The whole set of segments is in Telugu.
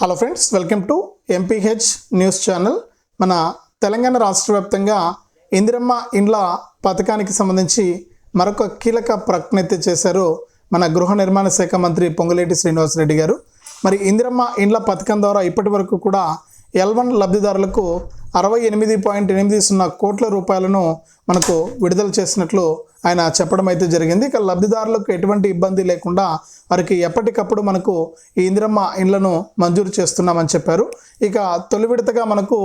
Hello friends welcome to MPH news channel మన తెలంగాణ రాష్ట్ర వ్యాప్తంగా ఇందిరమ్మ ఇండ్ల పథకానికి సంబంధించి మరొక కీలక ప్రకటన అయితే చేశారు మన గృహ నిర్మాణ శాఖ మంత్రి పొంగులేటి శ్రీనివాసరెడ్డి గారు. మరి ఇందిరమ్మ ఇండ్ల పథకం ద్వారా ఇప్పటి వరకు కూడా ఎల్ వన్ లబ్ధిదారులకు అరవై ఎనిమిది పాయింట్ ఎనిమిది సున్నా కోట్ల రూపాయలను మనకు విడుదల చేసినట్లు ఆయన చెప్పడం అయితే జరిగింది. ఇక లబ్ధిదారులకు ఎటువంటి ఇబ్బంది లేకుండా వారికి ఎప్పటికప్పుడు మనకు ఈ ఇందిరమ్మ ఇండ్లను మంజూరు చేస్తున్నామని చెప్పారు. ఇక తొలి విడతగా మనకు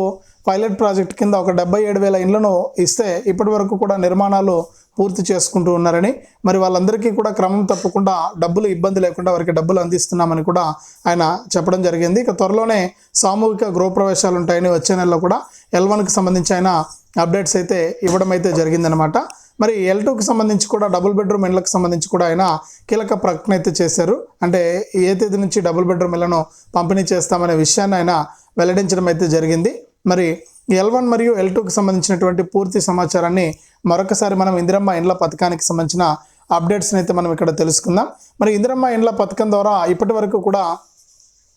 పైలట్ ప్రాజెక్ట్ కింద ఒక డెబ్బై ఏడు వేల ఇండ్లను ఇస్తే ఇప్పటి వరకు కూడా నిర్మాణాలు పూర్తి చేసుకుంటూ ఉన్నారని మరి వాళ్ళందరికీ కూడా క్రమం తప్పకుండా డబ్బులు ఇబ్బంది లేకుండా వారికి డబ్బులు అందిస్తున్నామని కూడా ఆయన చెప్పడం జరిగింది. ఇక త్వరలోనే సామూహిక గృహప్రవేశాలు ఉంటాయని వచ్చే నెలలో కూడా ఎల్ వన్కి సంబంధించి ఆయన అప్డేట్స్ అయితే ఇవ్వడం అయితే జరిగిందనమాట మరి ఎల్ టూకి సంబంధించి కూడా డబుల్ బెడ్రూమ్ ఇళ్ళకి సంబంధించి కూడా ఆయన కీలక ప్రకటన అయితే చేశారు. అంటే ఏ తేదీ నుంచి డబుల్ బెడ్రూమ్ ఇళ్ళను పంపిణీ చేస్తామనే విషయాన్ని ఆయన వెల్లడించడం అయితే జరిగింది. మరి ఎల్ వన్ మరియు ఎల్ టూకి సంబంధించినటువంటి పూర్తి సమాచారాన్ని మరొకసారి మనం ఇందిరమ్మ ఇండ్ల పథకానికి సంబంధించిన అప్డేట్స్ని అయితే మనం ఇక్కడ తెలుసుకుందాం. మరి ఇందిరమ్మ ఇండ్ల పథకం ద్వారా ఇప్పటి వరకు కూడా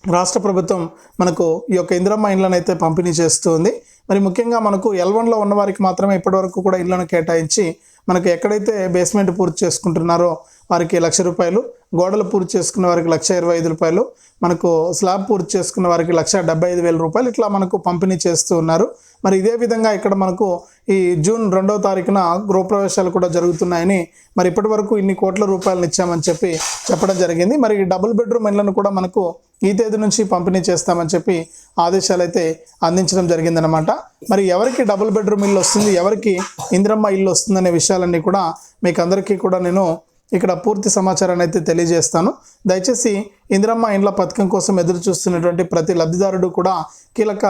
రాష్ట్ర ప్రభుత్వం మనకు ఈ యొక్క ఇందిరమ్మ ఇండ్లను అయితే పంపిణీ చేస్తుంది మరి ముఖ్యంగా మనకు ఎల్ వన్లో ఉన్న వారికి మాత్రమే ఇప్పటివరకు కూడా ఇళ్ళను కేటాయించి మనకు ఎక్కడైతే బేస్మెంట్ పూర్తి చేసుకుంటున్నారో వారికి లక్ష రూపాయలు గోడలు పూర్తి చేసుకున్న వారికి లక్ష ఇరవై ఐదు రూపాయలు మనకు స్లాబ్ పూర్తి చేసుకున్న వారికి లక్ష డెబ్బై ఐదు వేల రూపాయలు ఇట్లా మనకు పంపిణీ చేస్తూ ఉన్నారు. మరి ఇదే విధంగా ఇక్కడ మనకు ఈ జూన్ రెండవ తారీఖున గృహప్రవేశాలు కూడా జరుగుతున్నాయని మరి ఇప్పటి వరకు ఇన్ని కోట్ల రూపాయలను ఇచ్చామని చెప్పి చెప్పడం జరిగింది. మరి ఈ డబుల్ బెడ్రూమ్ ఇళ్ళను కూడా మనకు ఈ తేదీ నుంచి పంపిణీ చేస్తామని చెప్పి ఆదేశాలు అయితే అందించడం జరిగిందనమాట మరి ఎవరికి డబుల్ బెడ్రూమ్ ఇల్లు వస్తుంది ఎవరికి ఇందిరమ్మ ఇల్లు వస్తుందనే విషయాలన్నీ కూడా మీకు అందరికీ కూడా నేను ఇక్కడ పూర్తి సమాచారాన్ని అయితే తెలియజేస్తాను. దయచేసి ఇందిరమ్మ ఇండ్ల పథకం కోసం ఎదురు చూస్తున్నటువంటి ప్రతి లబ్ధిదారుడు కూడా కీలక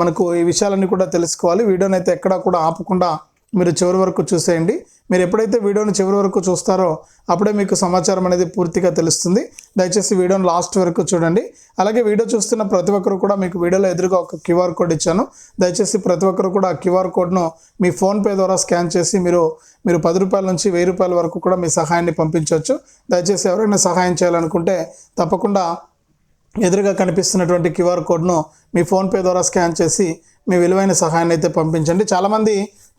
మనకు ఈ విషయాలన్నీ కూడా తెలుసుకోవాలి. వీడియోనైతే ఎక్కడా కూడా ఆపకుండా మీరు చివరి వరకు చూసేయండి. మీరు ఎప్పుడైతే వీడియోని చివరి వరకు చూస్తారో అప్పుడే మీకు సమాచారం అనేది పూర్తిగా తెలుస్తుంది. దయచేసి వీడియోని లాస్ట్ వరకు చూడండి. అలాగే వీడియో చూస్తున్న ప్రతి ఒక్కరు కూడా మీకు వీడియోలో ఎదురుగా ఒక క్యూఆర్ కోడ్ ఇచ్చాను. దయచేసి ప్రతి ఒక్కరు కూడా ఆ క్యూఆర్ కోడ్ను మీ ఫోన్పే ద్వారా స్కాన్ చేసి మీరు మీరు పది రూపాయల నుంచి వెయ్యి రూపాయల వరకు కూడా మీ సహాయాన్ని పంపించవచ్చు. దయచేసి ఎవరైనా సహాయం చేయాలనుకుంటే తప్పకుండా ఎదురుగా కనిపిస్తున్నటువంటి క్యూఆర్ కోడ్ను మీ ఫోన్పే ద్వారా స్కాన్ చేసి మీ విలువైన సహాయాన్ని అయితే పంపించండి. చాలామంది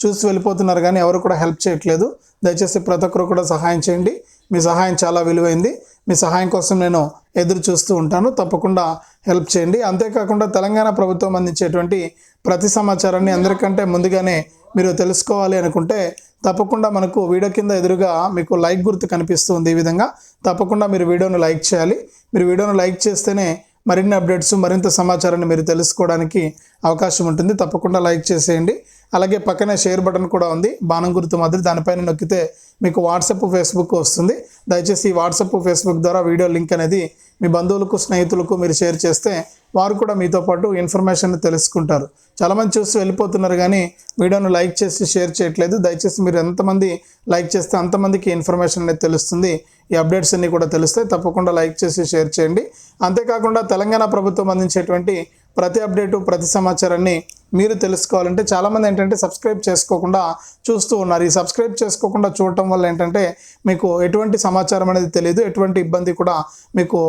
చూసి వెళ్ళిపోతున్నారు కానీ ఎవరు కూడా హెల్ప్ చేయట్లేదు. దయచేసి ప్రతి ఒక్కరు కూడా సహాయం చేయండి. మీ సహాయం చాలా విలువైంది. మీ సహాయం కోసం నేను ఎదురు చూస్తూ ఉంటాను. తప్పకుండా హెల్ప్ చేయండి. అంతేకాకుండా తెలంగాణ ప్రభుత్వం అందించేటువంటి ప్రతి సమాచారాన్ని అందరికంటే ముందుగానే మీరు తెలుసుకోవాలి అనుకుంటే తప్పకుండా మనకు వీడియో కింద ఎదురుగా మీకు లైక్ గుర్తు కనిపిస్తుంది ఈ విధంగా. తప్పకుండా మీరు వీడియోను లైక్ చేయాలి. మీరు వీడియోను లైక్ చేస్తేనే మరిన్ని అప్డేట్స్ మరింత సమాచారాన్ని మీరు తెలుసుకోవడానికి అవకాశం ఉంటుంది. తప్పకుండా లైక్ చేసేయండి. అలాగే పక్కనే షేర్ బటన్ కూడా ఉంది. బాణం గుర్తు మాదిరి దానిపైన నొక్కితే మీకు వాట్సప్ ఫేస్బుక్ వస్తుంది. దయచేసి ఈ వాట్సప్ ఫేస్బుక్ ద్వారా వీడియో లింక్ అనేది మీ బంధువులకు స్నేహితులకు మీరు షేర్ చేస్తే వారు కూడా మీతో పాటు ఇన్ఫర్మేషన్ తెలుసుకుంటారు. చాలామంది చూసి వెళ్ళిపోతున్నారు కానీ వీడియోను లైక్ చేసి షేర్ చేయట్లేదు. దయచేసి మీరు ఎంతమంది లైక్ చేస్తే అంతమందికి ఇన్ఫర్మేషన్ అనేది తెలుస్తుంది. ఈ అప్డేట్స్ అన్నీ కూడా తెలిస్తే తప్పకుండా లైక్ చేసి షేర్ చేయండి. అంతేకాకుండా తెలంగాణ ప్రభుత్వం అందించేటువంటి ప్రతి అప్డేటు ప్రతి సమాచారాన్ని మీరు తెలుసుకోవాలంటే చాలామంది ఏంటంటే సబ్స్క్రైబ్ చేసుకోకుండా చూస్తూ ఉన్నారు. ఈ సబ్స్క్రైబ్ చేసుకోకుండా చూడటం వల్ల ఏంటంటే మీకు ఎటువంటి సమాచారం అనేది తెలియదు. ఎటువంటి ఇబ్బంది కూడా మీకు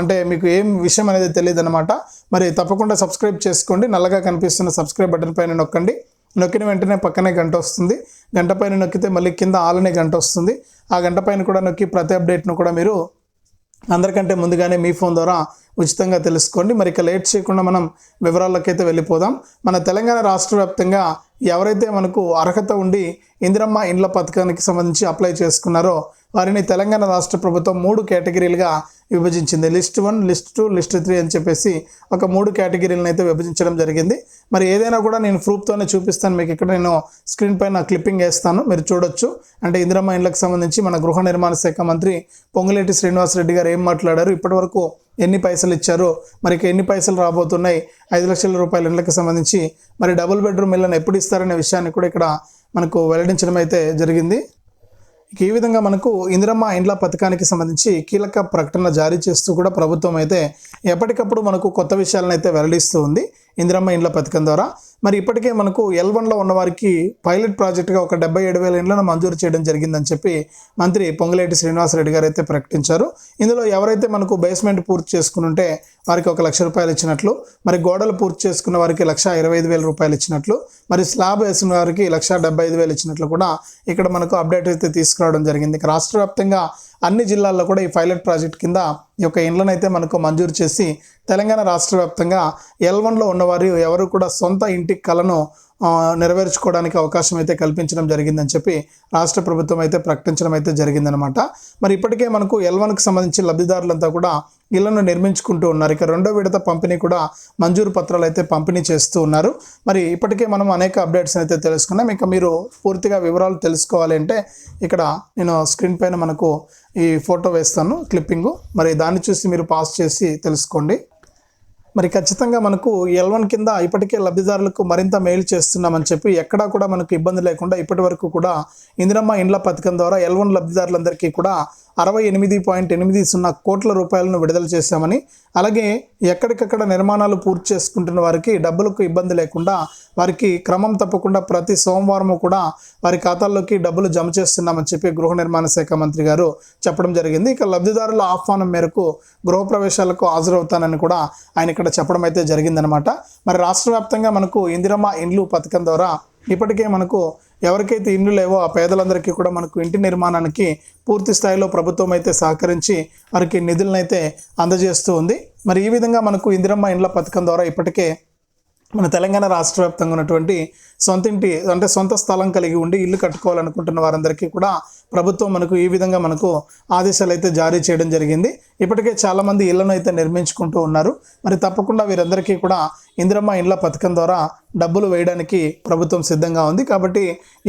అంటే మీకు ఏం విషయం అనేది తెలియదు అనమాట మరి తప్పకుండా సబ్స్క్రైబ్ చేసుకోండి. నల్లగా కనిపిస్తున్న సబ్స్క్రైబ్ బటన్ పైన నొక్కండి. నొక్కిన వెంటనే పక్కనే గంట వస్తుంది. గంట పైన నొక్కితే మళ్ళీ కింద ఆలనే గంట వస్తుంది. ఆ గంట పైన కూడా నొక్కి ప్రతి అప్డేట్ను కూడా మీరు అందరికంటే ముందుగానే మీ ఫోన్ ద్వారా ఉచితంగా తెలుసుకోండి. మరి ఇక లేట్ చేయకుండా మనం వివరాల్లోకైతే వెళ్ళిపోదాం. మన తెలంగాణ రాష్ట్ర వ్యాప్తంగా ఎవరైతే మనకు అర్హత ఉండి ఇందిరమ్మ ఇండ్ల పథకానికి సంబంధించి అప్లై చేసుకున్నారో వారిని తెలంగాణ రాష్ట్ర ప్రభుత్వం మూడు కేటగిరీలుగా విభజించింది. List one list two list three అని చెప్పేసి ఒక మూడు కేటగిరీలను అయితే విభజించడం జరిగింది. మరి ఏదైనా కూడా నేను ప్రూఫ్తోనే చూపిస్తాను. మీకు ఇక్కడ నేను స్క్రీన్ పైన క్లిప్పింగ్ వేస్తాను. మీరు చూడొచ్చు. అంటే ఇందిరమ్మ ఇండ్లకు సంబంధించి మన గృహ నిర్మాణ శాఖ మంత్రి పొంగులేటి శ్రీనివాసరెడ్డి గారు ఏం మాట్లాడారు? ఇప్పటివరకు ఎన్ని పైసలు ఇచ్చారు? మరి ఎన్ని పైసలు రాబోతున్నాయి? ఐదు లక్షల రూపాయల ఇండ్లకు సంబంధించి మరి డబుల్ బెడ్రూమ్ ఇళ్ళను ఎప్పుడు ఇస్తారనే విషయాన్ని కూడా ఇక్కడ మనకు వెల్లడించడం అయితే జరిగింది. ఈ విధంగా మనకు ఇందిరమ్మ ఇండ్ల పథకానికి సంబంధించి కీలక ప్రకటన జారీ చేస్తూ కూడా ప్రభుత్వం అయితే ఎప్పటికప్పుడు మనకు కొత్త విషయాలను అయితే వెల్లడిస్తూ ఉంది. ఇందిరమ్మ ఇండ్ల పథకం ద్వారా. మరి ఇప్పటికే మనకు ఎల్ వన్లో ఉన్నవారికి పైలట్ ప్రాజెక్టుగా ఒక డెబ్బై ఏడు వేల ఇండ్లను మంజూరు చేయడం జరిగిందని చెప్పి మంత్రి పొంగులేటి శ్రీనివాసరెడ్డి గారు అయితే ప్రకటించారు. ఇందులో ఎవరైతే మనకు బేస్మెంట్ పూర్తి చేసుకుని ఉంటే వారికి ఒక లక్ష రూపాయలు ఇచ్చినట్లు మరి గోడలు పూర్తి చేసుకున్న వారికి లక్ష ఇరవై ఐదు వేల రూపాయలు ఇచ్చినట్లు మరి స్లాబ్ వేసిన వారికి లక్ష డెబ్బై ఐదు వేలు ఇచ్చినట్లు కూడా ఇక్కడ మనకు అప్డేట్ అయితే తీసుకురావడం జరిగింది. ఇక రాష్ట్ర వ్యాప్తంగా అన్ని జిల్లాల్లో కూడా ఈ పైలట్ ప్రాజెక్ట్ కింద ఈ యొక్క ఇండ్లను అయితే మనకు మంజూరు చేసి తెలంగాణ రాష్ట్ర వ్యాప్తంగా ఎల్ వన్లో ఉన్నవారు ఎవరు కూడా సొంత ఇంటి కలను నెరవేర్చుకోవడానికి అవకాశం అయితే కల్పించడం జరిగిందని చెప్పి రాష్ట్ర ప్రభుత్వం అయితే ప్రకటించడం అయితే జరిగిందనమాట మరి ఇప్పటికే మనకు ఎల్ వన్కి సంబంధించి లబ్ధిదారులంతా కూడా ఇళ్ళను నిర్మించుకుంటూ ఉన్నారు. ఇక రెండో విడత పంపిణీ కూడా మంజూరు పత్రాలు అయితే పంపిణీ చేస్తూ ఉన్నారు. మరి ఇప్పటికే మనం అనేక అప్డేట్స్ అయితే తెలుసుకున్నాం. ఇక మీరు పూర్తిగా వివరాలు తెలుసుకోవాలి అంటే ఇక్కడ నేను స్క్రీన్ పైన మనకు ఈ ఫోటో వేస్తాను క్లిప్పింగు మరి దాన్ని చూసి మీరు పాస్ చేసి తెలుసుకోండి. మరి ఖచ్చితంగా మనకు ఎల్ వన్ కింద ఇప్పటికే లబ్ధిదారులకు మరింత మేలు చేస్తున్నామని చెప్పి ఎక్కడా కూడా మనకు ఇబ్బంది లేకుండా ఇప్పటి వరకు కూడా ఇందిరమ్మ ఇండ్ల పథకం ద్వారా ఎల్ వన్ లబ్ధిదారులందరికీ కూడా అరవై ఎనిమిది పాయింట్ ఎనిమిది సున్నా కోట్ల రూపాయలను విడుదల చేశామని అలాగే ఎక్కడికక్కడ నిర్మాణాలు పూర్తి చేసుకుంటున్న వారికి డబ్బులకు ఇబ్బంది లేకుండా వారికి క్రమం తప్పకుండా ప్రతి సోమవారం కూడా వారి ఖాతాల్లోకి డబ్బులు జమ చేస్తున్నామని చెప్పి గృహ నిర్మాణ శాఖ మంత్రి గారు చెప్పడం జరిగింది. ఇక లబ్ధిదారుల ఆహ్వానం మేరకు గృహప్రవేశాలకు హాజరవుతానని కూడా ఆయన ఇక్కడ ఇక్కడ చెప్పడం అయితే జరిగిందనమాట. మరి రాష్ట్ర వ్యాప్తంగా మనకు ఇందిరమ్మ ఇండ్లు పథకం ద్వారా ఇప్పటికే మనకు ఎవరికైతే ఇండ్లు లేవో ఆ పేదలందరికీ కూడా మనకు ఇంటి నిర్మాణానికి పూర్తి స్థాయిలో ప్రభుత్వం అయితే సహకరించి వారికి నిధులను అయితే అందజేస్తూ ఉంది. మరి ఈ విధంగా మనకు ఇందిరమ్మ ఇండ్ల పథకం ద్వారా ఇప్పటికే మన తెలంగాణ రాష్ట్ర వ్యాప్తంగా ఉన్నటువంటి సొంత ఇంటి అంటే సొంత స్థలం కలిగి ఉండి ఇల్లు కట్టుకోవాలనుకుంటున్న వారందరికీ కూడా ప్రభుత్వం మనకు ఈ విధంగా మనకు ఆదేశాలు అయితే జారీ చేయడం జరిగింది. ఇప్పటికే చాలామంది ఇళ్ళను అయితే నిర్మించుకుంటూ ఉన్నారు. మరి తప్పకుండా వీరందరికీ కూడా ఇందిరమ్మ ఇండ్ల పథకం ద్వారా డబ్బులు వేయడానికి ప్రభుత్వం సిద్ధంగా ఉంది. కాబట్టి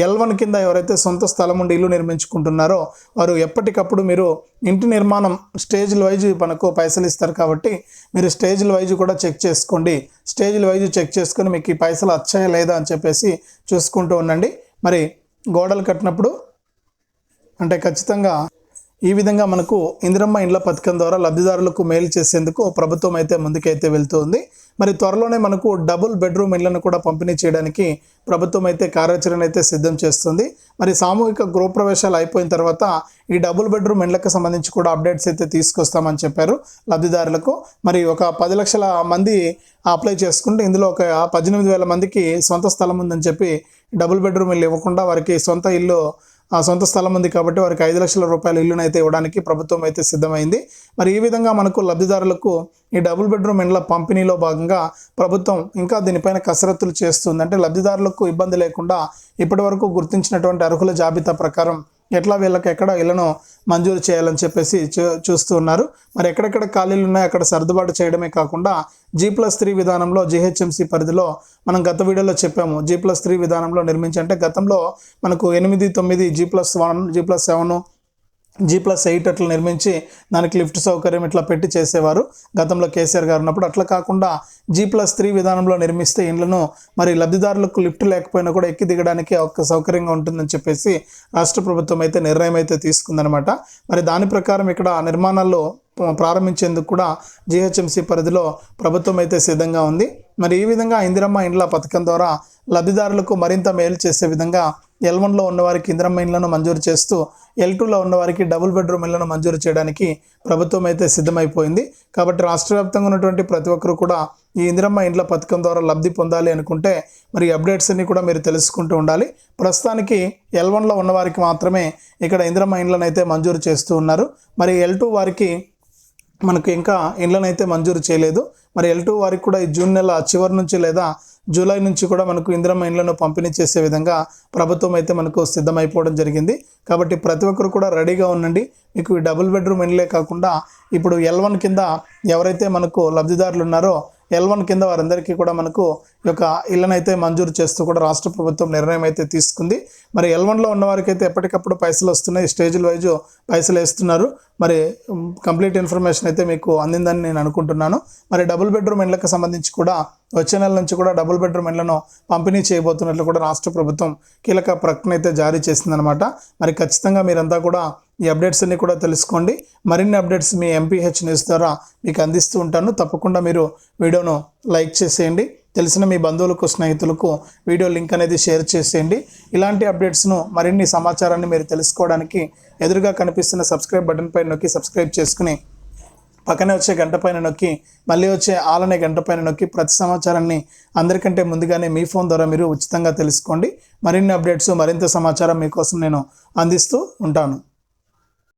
ఎల్ వన్ కింద ఎవరైతే సొంత స్థలం ఉండి ఇల్లు నిర్మించుకుంటున్నారో వారు ఎప్పటికప్పుడు మీరు ఇంటి నిర్మాణం స్టేజ్ల వైజ్ మనకు పైసలు ఇస్తారు కాబట్టి మీరు స్టేజ్ల వైజ్ కూడా చెక్ చేసుకోండి. స్టేజ్ల వైజ్ చెక్ చేసుకొని మీకు ఈ పైసలు వచ్చాయా లేదా అని చెప్పేసి చూసుకుంటూ ఉండండి. మరి గోడలు కట్టినప్పుడు అంటే ఖచ్చితంగా ఈ విధంగా మనకు ఇందిరమ్మ ఇండ్ల పథకం ద్వారా లబ్ధిదారులకు మేలు చేసేందుకు ప్రభుత్వం అయితే ముందుకైతే వెళ్తుంది. మరి త్వరలోనే మనకు డబుల్ బెడ్రూమ్ ఇళ్ళను కూడా పంపిణీ చేయడానికి ప్రభుత్వం అయితే కార్యాచరణ అయితే సిద్ధం చేస్తుంది. మరి సామూహిక గృహప్రవేశాలు అయిపోయిన తర్వాత ఈ డబుల్ బెడ్రూమ్ ఇండ్లకు సంబంధించి కూడా అప్డేట్స్ అయితే తీసుకొస్తామని చెప్పారు లబ్ధిదారులకు. మరి ఒక పది లక్షల మంది అప్లై చేసుకుంటే ఇందులో ఒక పద్దెనిమిది వేల మందికి సొంత స్థలం ఉందని చెప్పి డబుల్ బెడ్రూమ్ ఇల్లు ఇవ్వకుండా వారికి సొంత ఇల్లు సొంత స్థలం ఉంది కాబట్టి వారికి ఐదు లక్షల రూపాయల ఇల్లును అయితే ఇవ్వడానికి ప్రభుత్వం అయితే సిద్ధమైంది. మరి ఈ విధంగా మనకు లబ్ధిదారులకు ఈ డబుల్ బెడ్రూమ్ ఇండ్ల పంపిణీలో భాగంగా ప్రభుత్వం ఇంకా దీనిపైన కసరత్తులు చేస్తుంది అంటే లబ్ధిదారులకు ఇబ్బంది లేకుండా ఇప్పటి వరకు గుర్తించినటువంటి అర్హుల జాబితా ప్రకారం ఎట్లా వీళ్ళకి ఎక్కడ ఇళ్ళను మంజూరు చేయాలని చెప్పేసి చూ- చూస్తూ ఉన్నారు. మరి ఎక్కడెక్కడ ఖాళీలు ఉన్నాయో అక్కడ సర్దుబాటు చేయడమే కాకుండా జీ ప్లస్ త్రీ విధానంలో జిహెచ్ఎంసీ పరిధిలో మనం గత వీడియోలో చెప్పాము. జీ ప్లస్ త్రీ విధానంలో నిర్మించి అంటే గతంలో మనకు ఎనిమిది తొమ్మిది G plus one G plus seven G plus eight అట్లా నిర్మించి దానికి లిఫ్ట్ సౌకర్యం ఇట్లా పెట్టి చేసేవారు. గతంలో కేసీఆర్ గారు ఉన్నప్పుడు అట్లా కాకుండా జీ ప్లస్ త్రీ విధానంలో నిర్మిస్తే ఇండ్లను మరి లబ్ధిదారులకు లిఫ్ట్ లేకపోయినా కూడా ఎక్కి దిగడానికి ఒక సౌకర్యంగా ఉంటుందని చెప్పేసి రాష్ట్ర ప్రభుత్వం అయితే నిర్ణయం అయితే తీసుకుందనమాట మరి దాని ప్రకారం ఇక్కడ నిర్మాణాల్లో ప్రారంభించేందుకు కూడా జిహెచ్ఎంసీ పరిధిలో ప్రభుత్వం అయితే సిద్ధంగా ఉంది. మరి ఈ విధంగా ఇందిరమ్మ ఇండ్ల పథకం ద్వారా లబ్ధిదారులకు మరింత మేలు చేసే విధంగా ఎల్ వన్లో ఉన్నవారికి ఇంద్రమ్మ ఇండ్లను మంజూరు చేస్తూ ఎల్ టూలో ఉన్నవారికి డబుల్ బెడ్రూమ్ ఇళ్ళను మంజూరు చేయడానికి ప్రభుత్వం అయితే సిద్ధమైపోయింది. కాబట్టి రాష్ట్ర వ్యాప్తంగా ఉన్నటువంటి ప్రతి ఒక్కరు కూడా ఈ ఇందిరమ్మ ఇండ్ల పథకం ద్వారా లబ్ధి పొందాలి అనుకుంటే మరి అప్డేట్స్ అన్ని కూడా మీరు తెలుసుకుంటూ ఉండాలి. ప్రస్తుతానికి ఎల్ వన్లో ఉన్నవారికి మాత్రమే ఇక్కడ ఇందిరమ్మ ఇండ్లను అయితే మంజూరు చేస్తూ ఉన్నారు. మరి ఎల్ టూ వారికి మనకు ఇంకా ఇండ్లను అయితే మంజూరు చేయలేదు. మరి ఎల్ టూ వారికి కూడా ఈ జూన్ నెల చివరి నుంచి లేదా జూలై నుంచి కూడా మనకు ఇంద్రమైన్లను పంపిణీ చేసే విధంగా ప్రభుత్వం అయితే మనకు సిద్ధమైపోవడం జరిగింది. కాబట్టి ప్రతి ఒక్కరు కూడా రెడీగా ఉండండి. మీకు ఈ డబుల్ బెడ్రూమ్ ఇండ్లే కాకుండా ఇప్పుడు ఎల్ వన్ కింద ఎవరైతే మనకు లబ్ధిదారులు ఉన్నారో ఎల్ వన్ కింద వారందరికీ కూడా మనకు ఈ యొక్క ఇళ్ళనైతే మంజూరు చేస్తూ కూడా రాష్ట్ర ప్రభుత్వం నిర్ణయం అయితే తీసుకుంది. మరి ఎల్ వన్లో ఉన్న వారికి అయితే ఎప్పటికప్పుడు పైసలు వస్తున్నాయి. స్టేజ్ల వైజు పైసలు వేస్తున్నారు. మరి కంప్లీట్ ఇన్ఫర్మేషన్ అయితే మీకు అందిందని నేను అనుకుంటున్నాను. మరి డబుల్ బెడ్రూమ్ ఇండ్లకు సంబంధించి కూడా వచ్చే నెల నుంచి కూడా డబుల్ బెడ్రూమ్ ఇండ్లను పంపిణీ చేయబోతున్నట్లు కూడా రాష్ట్ర ప్రభుత్వం కీలక ప్రకటన అయితే జారీ చేసిందనమాట మరి ఖచ్చితంగా మీరంతా కూడా ఈ అప్డేట్స్ అన్ని కూడా తెలుసుకోండి. మరిన్ని అప్డేట్స్ మీ ఎంపీహెచ్ న్యూస్ ద్వారా మీకు అందిస్తూ ఉంటాను. తప్పకుండా మీరు వీడియోను లైక్ చేసేయండి. తెలిసిన మీ బంధువులకు స్నేహితులకు వీడియో లింక్ అనేది షేర్ చేసేయండి. ఇలాంటి అప్డేట్స్ను మరిన్ని సమాచారాన్ని మీరు తెలుసుకోవడానికి ఎదురుగా కనిపిస్తున్న సబ్స్క్రైబ్ బటన్ పై నొక్కి సబ్స్క్రైబ్ చేసుకుని పక్కనే వచ్చే గంట పైన నొక్కి మళ్ళీ వచ్చే ఆలనే గంట పైన నొక్కి ప్రతి సమాచారాన్ని అందరికంటే ముందుగానే మీ ఫోన్ ద్వారా మీరు ఉచితంగా తెలుసుకోండి. మరిన్ని అప్డేట్స్ మరింత సమాచారం మీకోసం నేను అందిస్తూ ఉంటాను.